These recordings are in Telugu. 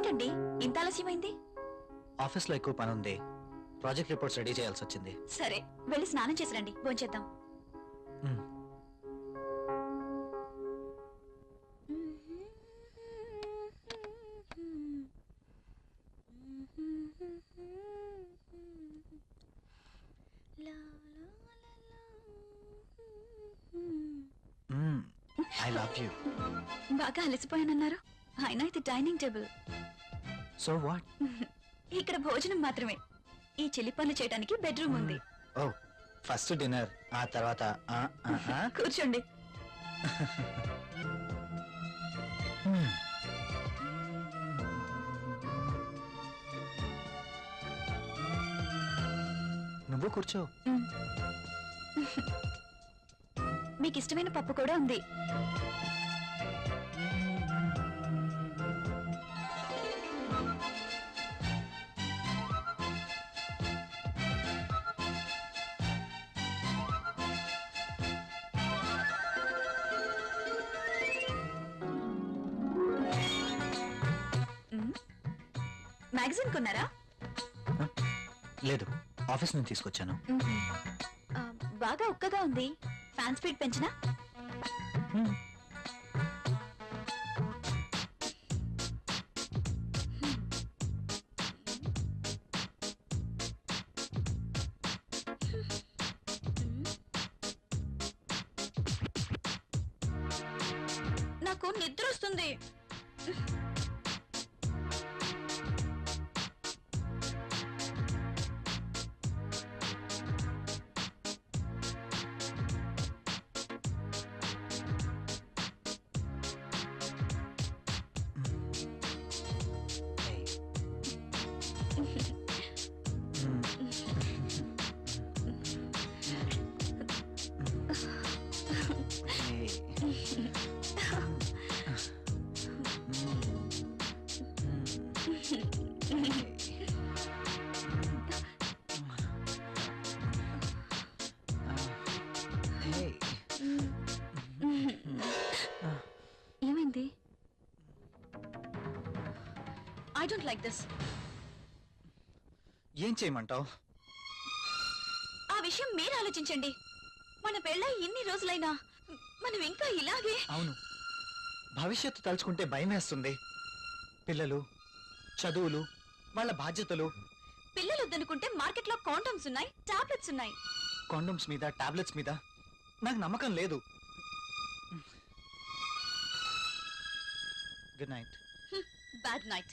ఏంటండి? ఇంత ఆలస్యమైంది? ఆఫీస్లో ఎక్కువ పని ఉంది ప్రాజెక్ట్ రిపోర్ట్స్ రెడీ చేయాల్సి వచ్చింది. సరే వెళ్ళి స్నానం చేసి రండి భోంచేద్దాం మ్మ్. ఐ లవ్ యూ బాగా అలసిపోయానన్నారు. Dining table. సో వాట్ ఇక్కడ భోజనం మాత్రమే. ఈ చిలి పనులు చేయడానికి బెడ్రూమ్ ఉంది. ఓ ఫస్ట్ డిన్నర్ ఆ తర్వాత ఆ, ఆ, ఆ. కూర్చోండి. నువ్వు కూర్చో. మీకు ఇష్టమైన పప్పు కూడా ఉంది. మ్యాగజైన్ కొన్నారా? లేదు ఆఫీస్ నుంచి తీసుకొచ్చాను. ఆ, బాగా ఉక్కగా ఉంది. ఫ్యాన్ స్పీడ్ పెంచినా. నాకు నిద్ర వస్తుంది. ఐ డోంట్ లైక్ దిస్ ఏం చేయమంటావు? ఆ విషయం మీరు ఆలోచించండి. మన పెళ్ళై ఇన్ని రోజులైనా మనం ఇంకా ఇలాగే. అవును. భవిష్యత్తు తలుచుకుంటే భయం వేస్తుంది పిల్లలు చదువులు వాళ్ళ బాధ్యతలు. పిల్లలు వద్దనుకుంటే మార్కెట్లో కాండమ్స్ ఉన్నాయి టాబ్లెట్స్ ఉన్నాయి. కాండమ్స్ మీద టాబ్లెట్స్ మీద నాకు నమ్మకం లేదు. Good night. Bad night.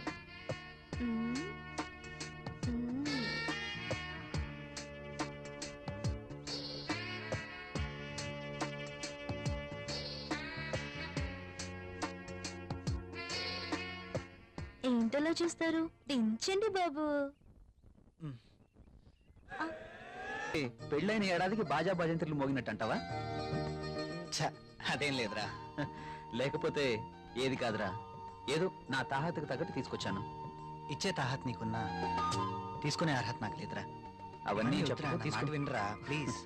ఏంటలా చూస్తారు? దించండి బాబు. పెళ్ళైన ఏడాదికి బాజా భజంత్రులు మోగినట్టు అంటావా ఛ, అదేం లేదురా. లేకపోతే ఏది కాదురా. ఏదో నా తాహతకు తగ్గట్టు తీసుకొచ్చాను. ఇచ్చే తాహత్ నీకున్నా తీసుకునే అర్హత నాకు లేదురా. అవన్నీ నా తీసుకో. వినరా? ప్లీజ్.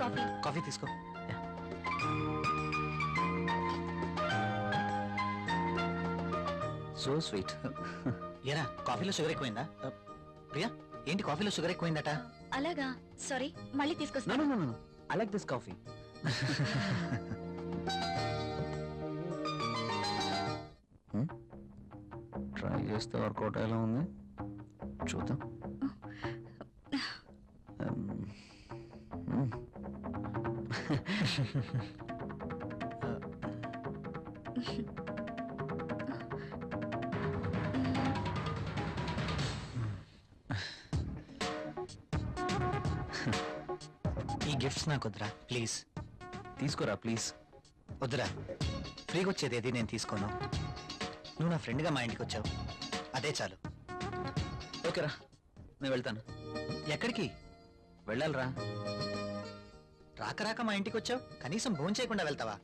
కాఫీ. కాఫీ తీసుకో. So sweet. ఏరా కాఫీలో షుగర్ ఎక్కువైందా? ప్రియా ఏంటి కాఫీలో షుగర్ ఎక్కువైందట? అలాగా సారీ మళ్ళీ నో తీసుకొస్తాను no no I like this coffee try చేస్తే వర్కౌట్ ఎలా ఉంది? చూద్దాం. ఈ గిఫ్ట్స్ నాకు వద్దురా ప్లీజ్ తీసుకోరా ప్లీజ్ వద్దురా. ఫ్రీగా వచ్చేది ఏది? నేను తీసుకోను. నువ్వు నా ఫ్రెండ్గా మా ఇంటికి వచ్చావు. అదే చాలు. ఓకేరా నేను వెళ్తాను. ఎక్కడికి? వెళ్ళాలిరా. రాక రాక మా ఇంటికి వచ్చావు? కనీసం భోజనం చేయకుండా వెళ్తావా?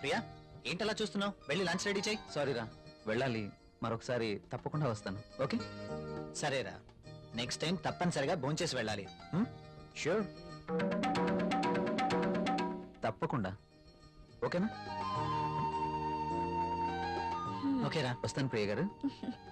ప్రియా ఏంటలా చూస్తున్నావు? వెళ్ళి లంచ్ రెడీ చేయి. సారీరా వెళ్ళాలి. మరొకసారి తప్పకుండా వస్తాను. ఓకే? సరేరా నెక్స్ట్ టైం తప్పనిసరిగా భోంచేసి చేసి వెళ్ళాలి? షూర్ తప్పకుండా. ఓకేనా? ఓకేరా వస్తాను ప్రియ గారు.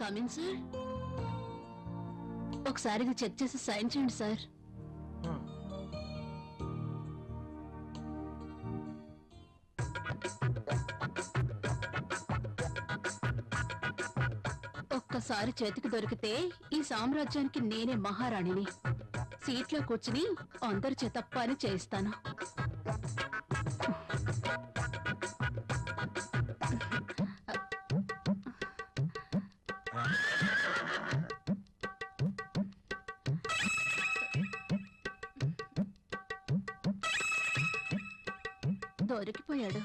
Come in sir? ఒకసారి ఇది చెక్ చేసి సైన్ చేయండి సార్. ఒక్కసారి చేతికి దొరికితే ఈ సామ్రాజ్యానికి నేనే మహారాణిని. సీట్లో కూర్చుని అందరి చేత పని చేయిస్తాను. దొరికిపోయాడు.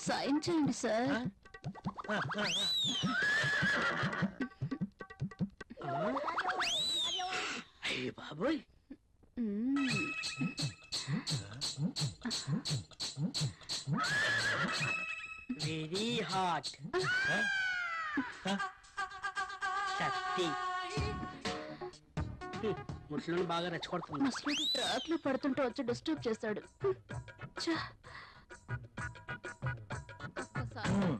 సాయం చేయండి సార్. బాబోయ్. వెరీ హాట్ శక్తి ముసలు బాగా రెచ్చగొడుతుంది ముసలికి ట్రాక్లో పడుతుంటే వచ్చి డిస్టర్బ్ ఛ. ఒక్కసారి.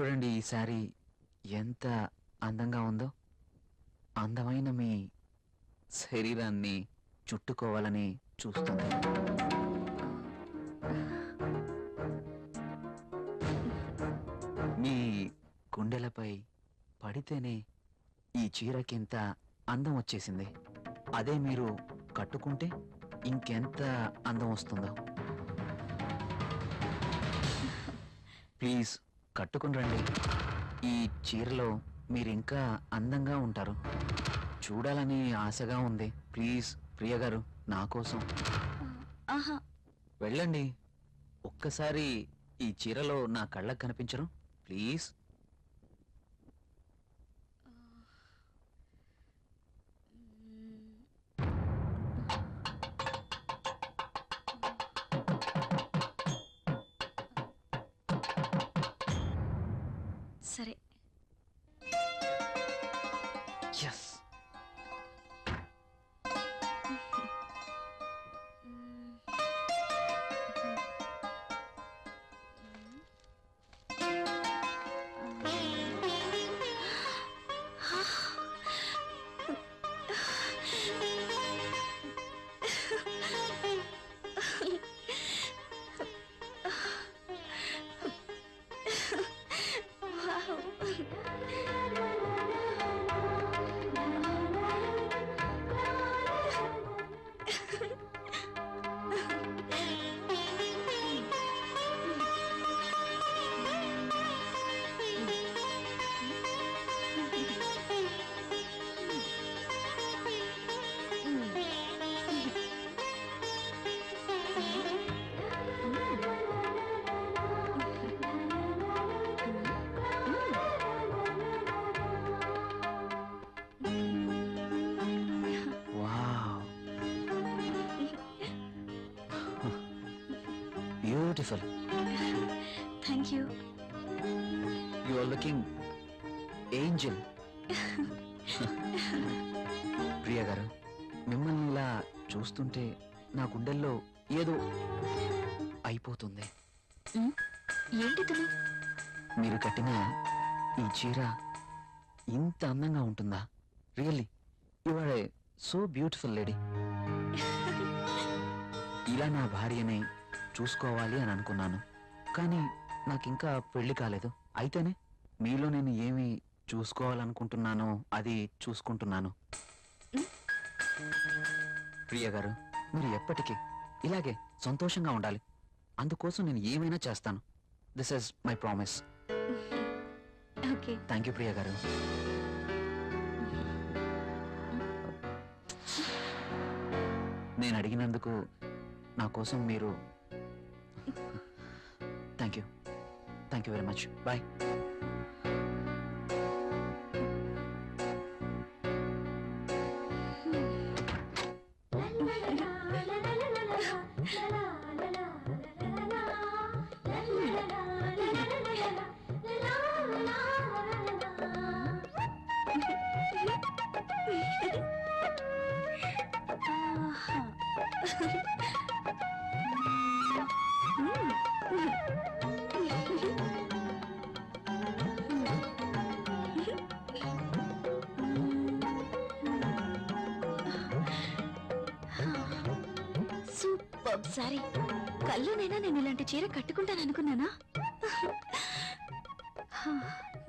చూడండి ఈ శారీ ఎంత అందంగా ఉందో. అందమైన మీ శరీరాన్ని చుట్టుకోవాలని చూస్తుంది. మీ గుండెలపై పడితేనే ఈ చీరకింత అందం వచ్చేసింది. అదే మీరు కట్టుకుంటే ఇంకెంత అందం వస్తుందో. ప్లీజ్ కట్టుకుని రండి. ఈ చీరలో మీరు ఇంకా అందంగా ఉంటారు. చూడాలని ఆశగా ఉంది. ప్లీజ్ ప్రియ గారు నా కోసం. ఆహా. వెళ్ళండి. ఒక్కసారి ఈ చీరలో నా కళ్ళకు కనిపించరు. ప్లీజ్. సరే beautiful thank you you are looking angel Priya garu మిమ్మల్ని ఇలా చూస్తుంటే నా గుండెల్లో ఏదో అయిపోతుంది. ఏంటి తను? మీరు కట్టిన ఈ చీర ఇంత అందంగా ఉంటుందా? Really you are a so beautiful lady ఇలా నా భార్యని చూసుకోవాలి అని అనుకున్నాను. కానీ నాకు ఇంకా పెళ్ళి కాలేదు. అయితేనే మీలో నేను ఏమి చూసుకోవాలనుకుంటున్నానో అది చూసుకుంటున్నాను. ప్రియ గారు మీరు ఎప్పటికీ ఇలాగే సంతోషంగా ఉండాలి. అందుకోసం నేను ఏమైనా చేస్తాను. This is my promise thank you Priya garu. నేను అడిగినందుకు నా కోసం మీరు thank you thank you very much bye super sorry కళ్ళునైనా నేను ఇలాంటి చీర కట్టుకుంటాను అనుకున్నానా?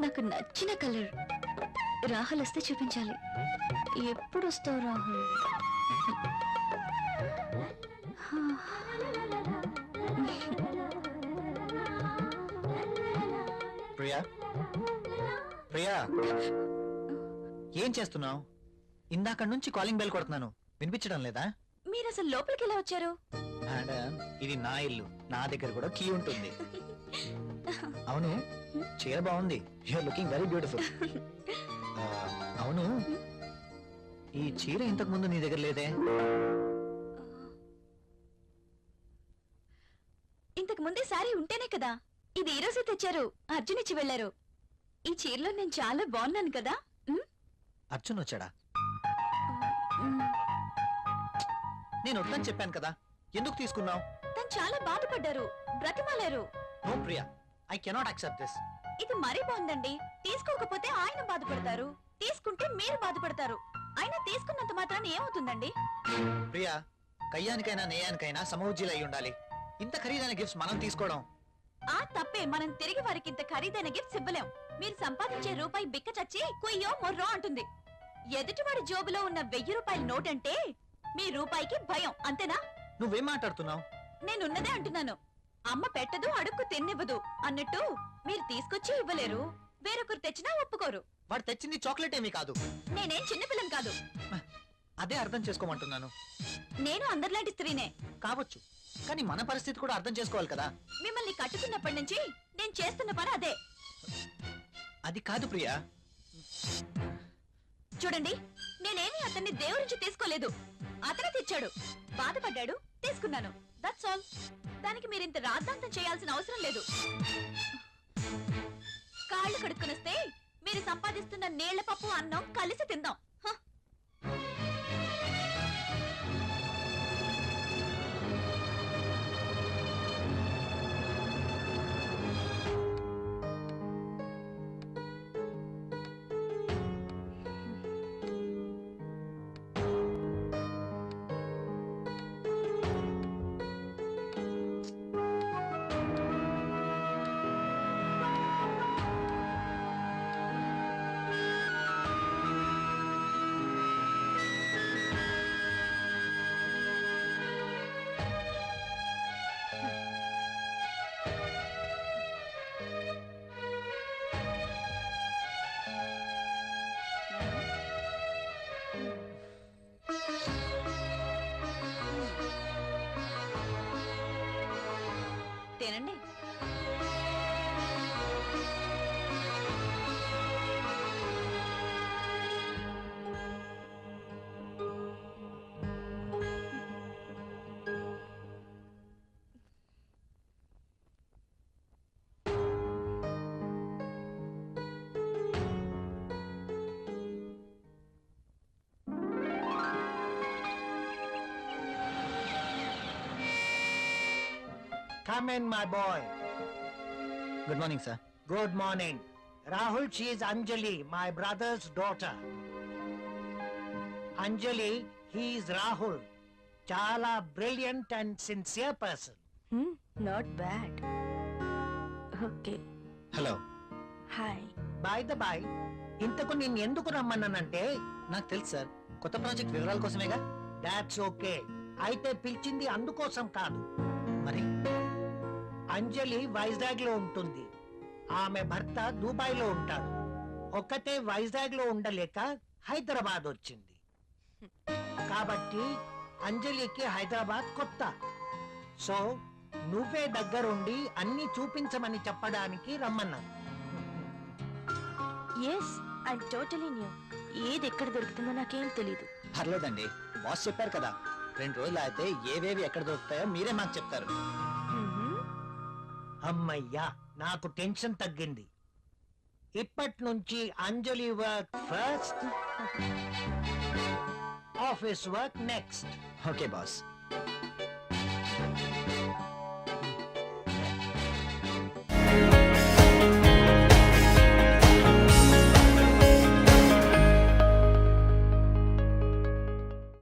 నాకు నచ్చిన కలర్ రాహుల్ వస్తే చూపించాలి. ఎప్పుడు వస్తావు రాహుల్? ప్రియా? ప్రియా? ఏం చేస్తున్నావు? ఇందాక నుంచి కాలింగ్ బెల్ కొడుతున్నాను. వినిపించడం లేదా? మీరు అసలు లోపలికి ఎలా వచ్చారు? మేడం ఇది నా ఇల్లు. నా దగ్గర కూడా కీ ఉంటుంది. అవును. చీర బాగుంది. యూఆర్ లుకింగ్ వెరీ బ్యూటిఫుల్ అవును. ఈ చీర ఇంతకు ముందు నీ దగ్గర లేదే? ఇంతకు ముందే సారీ ఉంటేనే కదా. ఇది ఈ రోజే తెచ్చారు. అర్జున్ ఇచ్చి వెళ్ళారు ఈ చీరలో నేను చాలా బాగున్నాను కదా. అర్జున్ వచ్చాడా. నేను వద్దని చెప్పాను కదా. ఎందుకు తీసుకున్నావు? తను చాలా బాధపడ్డారు బ్రతిమాలారు. No Priya I cannot accept this. ఇది మరీ బాగుందండి. తీసుకోకపోతే ఆయన బాధపడతారు. తీసుకుంటే మీరు బాధపడతారు. అయినా తీసుకున్నంత మాత్రాన్ని ఏమవుతుందండి? ప్రియా కయ్యానికైనా నేయానికైనా సమౌజ్జీలు అయి ఉండాలి. ఇంత ఖరీదైన గిఫ్ట్స్ మనం తీసుకోవడం. ఆ తప్పే మనం తిరిగి వారికి ఇంత ఖరీదైన గిఫ్ట్స్ ఇవ్వలేం. మీరు సంపాదించే రూపాయి బిక్క చచ్చి కుయ్యో మొర్రో అంటుంది. ఎదుటివాడి జోబులో ఉన్న వెయ్యి రూపాయల నోట్ అంటే మీ రూపాయికి భయం అంతేనా? నువ్వేం మాట్లాడుతున్నావు? నేనున్నదే అంటున్నాను. అమ్మ పెట్టదు అడుక్కు తిన్నివ్వదు. అన్నట్టు మీరు తీసుకొచ్చి ఇవ్వలేరు. వేరొకరు తెచ్చినా ఒప్పుకోరు. వాడు తెచ్చింది చాక్లెట్ ఏమీ కాదు. నేనేం చిన్నపిల్లని కాదు. అదే అర్థం చేసుకోమంటున్నాను. నేను అందరిలాంటి స్త్రీనే. కావచ్చు. కానీ మన పరిస్థితి కూడా అర్థం చేసుకోవాలి కదా. మిమ్మల్ని కట్టుకున్నప్పటి నుంచి నేను చేస్తున్న పని అదే. అది కాదు ప్రియా. చూడండి నేనేమి అతన్ని దేవురించి తీసుకోలేదు. అతనే తెచ్చాడు. బాధపడ్డాడు. తీసుకున్నాను దట్స్ ఆల్ దానికి మీరు ఇంత రాద్ధాంతం చేయాల్సిన అవసరం లేదు. కాళ్ళు కడుక్కునొస్తే మీరు సంపాదిస్తున్న నీళ్ళ పప్పు అన్నం కలిసి తిందాం. Come in, my boy. Good morning sir Good morning. Rahul, she is Anjali, my brother's daughter. Anjali, he is Rahul. Chala brilliant and sincere person. Not bad okay hello hi By the by, ఇంతకు నేను ఎందుకు రమ్మన్నానంటే నాకు తెలుసు సార్ కొత్త ప్రాజెక్ట్ వివరాల కోసమేగా దాట్స్ ఓకే అయితే పిలిచింది అందుకోసం కాదు మరి అంజలి వైజాగ్లో ఉంటుంది. ఆమె భర్త దుబాయ్లో ఉంటాడు ఒక్కతే వైజాగ్లో ఉండలేక హైదరాబాద్ వచ్చింది. కాబట్టి అంజలికి హైదరాబాద్ కొత్త. సో నువ్వే దగ్గరుండి అన్ని చూపించమని చెప్పడానికి రమ్మన్నాను. ఎస్ ఐ టోటలీ న్యూ ఏది ఎక్కడ దొరుకుతుందో నాకేం తెలీదు. పర్లేదండి బాస్ చెప్పారు కదా. రెండు రోజులు అయితే ఏవేవి ఎక్కడ దొరుకుతాయో మీరే మాకు చెప్తారు. అమ్మయ్యా నాకు టెన్షన్ తగ్గింది. ఇప్పటి నుంచి Anjali work first office work next. Okay boss.